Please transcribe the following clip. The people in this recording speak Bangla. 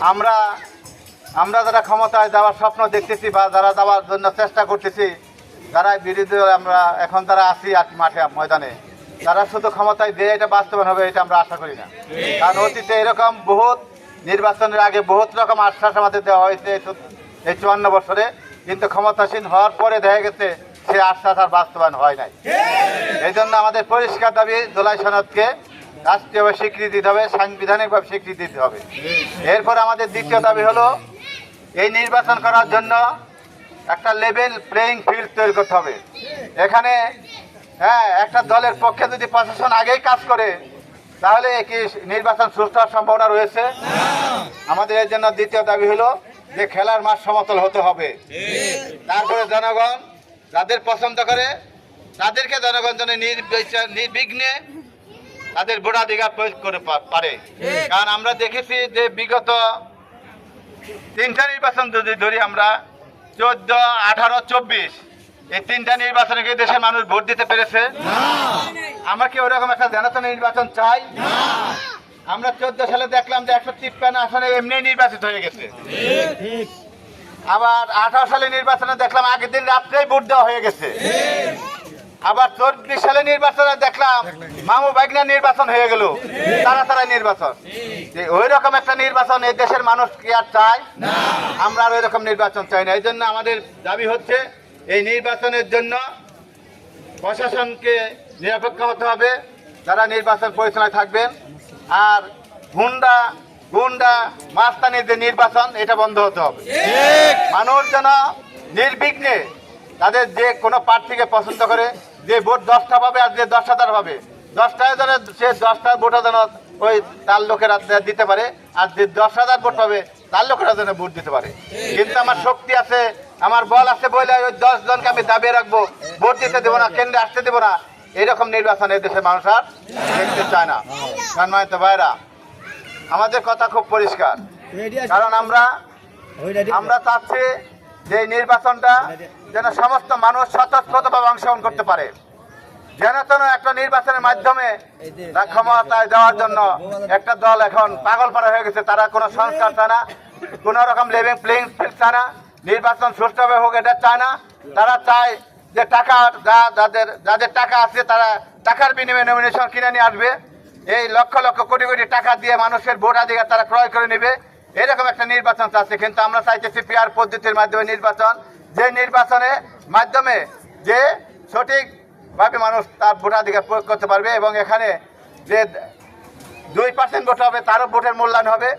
আমরা আমরা যারা ক্ষমতায় যাওয়ার স্বপ্ন দেখতেছি বা যারা যাওয়ার জন্য চেষ্টা করতেছি যারা বিরোধী দল আমরা এখন যারা আছি আর মাঠে ময়দানে তারা শুধু ক্ষমতায় দিয়ে এটা বাস্তবায়ন হবে এটা আমরা আশা করি না। কারণ অতীতে এরকম বহুত নির্বাচনের আগে বহুত রকম আশ্বাস আমাদের দেওয়া হয়েছে এই চুয়ান্ন বছরে কিন্তু ক্ষমতাসীন হওয়ার পরে দেখা গেছে সে আশ্বাস আর বাস্তবায়ন হয় নাই। এই জন্য আমাদের পরিষ্কার দাবি জোলাই সনদকে রাষ্ট্রীয়ভাবে স্বীকৃতি দিতে হবে, সাংবিধানিকভাবে স্বীকৃতি দিতে হবে। এরপর আমাদের দ্বিতীয় দাবি হলো, এই নির্বাচন করার জন্য একটা লেভেল প্লেয়িং ফিল্ড তৈরি করতে হবে। এখানে হ্যাঁ একটা দলের পক্ষে যদি প্রশাসন আগেই কাজ করে, তাহলে কি নির্বাচন সুস্থ হওয়ার সম্ভাবনা রয়েছে। আমাদের এর জন্য দ্বিতীয় দাবি হলো যে খেলার মাঠ সমতল হতে হবে। তারপরে জনগণ যাদের পছন্দ করে, তাদেরকে জনগণ যেন নির্বিঘ্নে তাদের ভোটাধিকার প্রয়োগ করে পারে। কারণ আমরা দেখেছি যে বিগত তিনটা নির্বাচন যদি ধরি আমরা চোদ্দ আঠারো চব্বিশ এই তিনটা নির্বাচনে কি দেশের মানুষ ভোট দিতে পেরেছে? আমরা কি ওরকম একটা জনতা নির্বাচন চাই? আমরা চোদ্দ সালে দেখলাম যে একশো তিপ্পান্ন আসনে এমনি নির্বাচিত হয়ে গেছে। আবার আঠারো সালে নির্বাচনে দেখলাম আগের দিন রাত্রেই ভোট দেওয়া হয়ে গেছে। আবার চব্বিশ সালে নির্বাচনে দেখলাম মামু বাইগনা নির্বাচন হয়ে গেল। তারা তারা নির্বাচন। ওই রকম একটা নির্বাচন এই দেশের মানুষ কি আর চায়? আমরা আর ওই রকম নির্বাচন চাই না। এই জন্য আমাদের দাবি হচ্ছে এই নির্বাচনের জন্য প্রশাসনকে নিরপেক্ষ হতে হবে। যারা নির্বাচন পরিচালনায় থাকবেন। আর গুন্ডা গুন্ডা মাস্তানির যে নির্বাচন এটা বন্ধ হতে হবে। মানুষ যেন নির্বিঘ্নে তাদের যে কোনো প্রার্থীকে পছন্দ করে যে ভোট দশটা পাবে আর যে দশ হাজার পাবে। দশটায় যেন সে দশটা ভোটও যেন ওই তার লোকেরা দিতে পারে। আর যে দশ হাজার ভোট পাবে তার লোকেরা যেন ভোট দিতে পারে। কিন্তু আমার শক্তি আছে আমার বল আছে বলে ওই দশ জনকে আমি দাবিয়ে রাখব। ভোট দিতে দেবো না কেন্দ্রে আসতে দেবো না। এরকম নির্বাচন এই দেশের মানুষ আর দেখতে চায় না। সম্মানিত ভাইরা আমাদের কথা খুব পরিষ্কার। কারণ আমরা আমরা চাচ্ছি যে নির্বাচনটা যেন সমস্ত মানুষ স্বতঃস্ফূর্তভাবে অংশগ্রহণ করতে পারে। যেন তেন একটা নির্বাচনের মাধ্যমে ক্ষমতায় দেওয়ার জন্য একটা দল এখন পাগল পাড়া হয়ে গেছে, তারা কোনো সংস্কার চায় না, কোনো রকম লেভিং প্লেইং ফিল্ড চায় না, নির্বাচন সুষ্ঠুভাবে হোক এটা চায় না। তারা চায় যে টাকা যা যাদের যাদের টাকা আছে তারা টাকার বিনিময়ে নমিনেশন কিনে নিয়ে আসবে। এই লক্ষ লক্ষ কোটি কোটি টাকা দিয়ে মানুষের ভোট ভোটাধিকার তারা ক্রয় করে নেবে। এরকম একটা নির্বাচন চাচ্ছে, কিন্তু আমরা চাইতেছি পিয়ার পদ্ধতির মাধ্যমে নির্বাচন। যে নির্বাচনে মাধ্যমে যে সঠিকভাবে মানুষ তার ভোটাধিকার প্রয়োগ করতে পারবে এবং এখানে যে দুই পার্সেন্ট ভোট হবে, তারও ভোটের মূল্যায়ন হবে